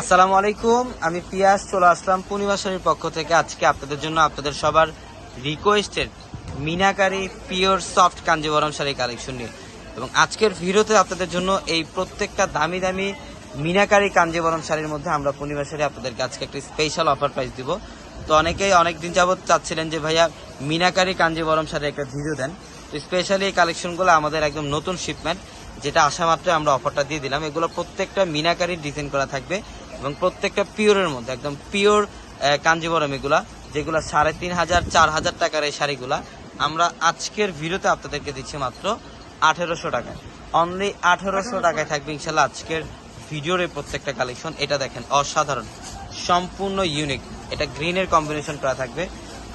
আসসালামু আলাইকুম, আমি পিয়াস, চলে আসলাম পূর্ণিমাশারির পক্ষ থেকে। আজকে আপনাদের জন্য আপনাদের সবার requested meenakari pure soft Kanjeevaram sari collection নিয়ে। এবং আজকের ভিডিওতে আপনাদের জন্য এই প্রত্যেকটা দামি দামি মিনাকারি কাঞ্জিবরম শাড়ির মধ্যে আমরা পূর্ণিমা শাড়ি আপনাদেরকে আজকে একটা স্পেশাল অফার প্রাইস দিব। তো অনেকেই অনেক দিন যাবত চাচ্ছিলেন যে ভাইয়া মিনাকারি কাঞ্জিবরম শাড়ির একটা ভিডিও দেন। তো স্পেশালি এই কালেকশনগুলো আমাদের একদম নতুন শিপমেন্ট যেটা আসা মাত্র আমরা অফারটা দিয়ে দিলাম। এগুলো প্রত্যেকটা মিনাকারি ডিজাইন করা থাকবে। এবং প্রত্যেকটা পিওরের মধ্যে, একদম পিওর কাঞ্জিবরম এগুলা যেগুলো সাড়ে তিন হাজার, চার হাজার টাকার এই শাড়িগুলা, আমরা আজকের ভিডিওতে আপনাদেরকে দিচ্ছি মাত্র আঠেরোশো টাকায়। অনলি আঠেরোশো টাকায় থাকবে ইনশাল্লাহ আজকের ভিডিওর এই প্রত্যেকটা কালেকশন এটা দেখেন, অসাধারণ, সম্পূর্ণ ইউনিক এটা গ্রিনের কম্বিনেশন করা থাকবে।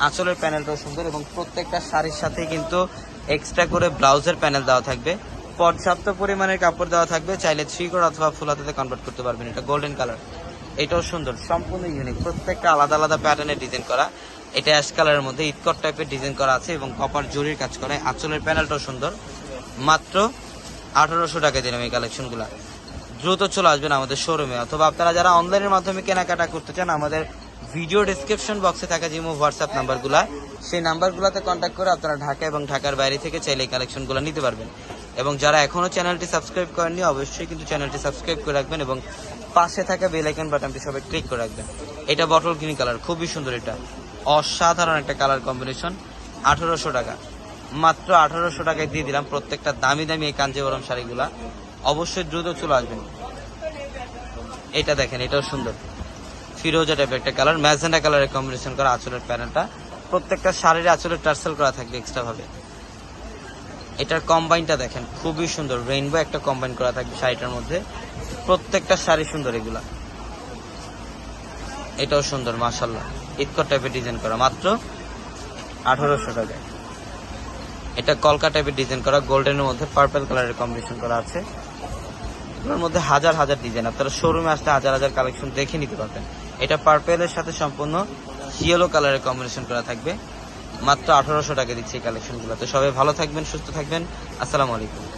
আঁচলের প্যানেলটাও সুন্দর এবং প্রত্যেকটা শাড়ির সাথে কিন্তু এক্সট্রা করে ব্লাউজের প্যানেল দেওয়া থাকবে। পর্যাপ্ত পরিমাণের কাপড় দেওয়া থাকবে। চাইলে থ্রি কোড অথবা ফুল হাতাতে কনভার্ট করতে পারবেন। এটা গোল্ডেন কালার এটাও সুন্দর। সম্পূর্ণ ইউনিক প্রত্যেকটা আলাদা আলাদা প্যাটার্নের ডিজাইন করা। এটা অ্যাশ কালারের মধ্যে ইটকট টাইপের ডিজাইন করা আছে এবং কপার জরির কাজ করা। আঁচলের প্যানেলটাও সুন্দর। মাত্র আঠারোশো টাকা দিলাম এই কালেকশনগুলো দ্রুত চলে আসবেন আমাদের শোরুমে অথবা আপনারা যারা অনলাইনের মাধ্যমে কেনাকাটা করতে চান, আমাদের ভিডিও ডিসক্রিপশন বক্সে থাকা জিমো হোয়াটসঅ্যাপ নাম্বারগুলা সেই নাম্বারগুলোতে কন্ট্যাক্ট করে আপনারা ঢাকা এবং ঢাকার বাইরে থেকে চাইলে এই কালেকশনগুলো নিতে পারবেন। এবং যারা এখনও চ্যানেলটি সাবস্ক্রাইব করেননি, অবশ্যই কিন্তু চ্যানেলটি সাবস্ক্রাইব করে রাখবেন এবং পাশে থাকা বেল আইকন বাটনটি সবাই ক্লিক করে রাখবেন। এটা বটল গ্রিন কালার খুবই সুন্দর এটা। অসাধারণ একটা কালার কম্বিনেশন আঠারোশো টাকা। মাত্র আঠারোশো টাকায় দিয়ে দিলাম প্রত্যেকটা দামি দামি এই কাঞ্জিবরম শাড়িগুলা। অবশ্যই দ্রুত চলে আসবেন। এটা দেখেন, এটাও সুন্দর। ফিরোজা টাইপের একটা কালার ম্যাজেন্ডা কালারের কম্বিনেশন করা আঁচলের প্যানেলটা প্রত্যেকটা শাড়ির আঁচলের টার্সেল করা থাকবে এক্সট্রা ভাবে। এটার কম্বাইনটা দেখেন, খুবই সুন্দর। রেইনবো একটা কম্বাইন করা থাকবে শাড়িটার মধ্যে। প্রত্যেকটা শাড়ি সুন্দর এগুলা। এটাও সুন্দর মাশাল্লাহ ইতকর টাইপের ডিজাইন করা। মাত্র আঠারোশো টাকায় এটা কলকা টাইপের ডিজাইন করা। গোল্ডেনের মধ্যে পার্পল কালারের কম্বিনেশন করা আছে। এগুলোর মধ্যে হাজার হাজার ডিজাইন আপনারা শোরুমে আসলে হাজার হাজার কালেকশন দেখে নিতে পারবেন। এটা পার্পেলের সাথে সম্পূর্ণ ইয়েলো কালারের কম্বিনেশন করা থাকবে। মাত্র আঠারোশো টাকা দিচ্ছে এই কালেকশনগুলো তো সবাই ভালো থাকবেন সুস্থ থাকবেন। আসসালামু আলাইকুম।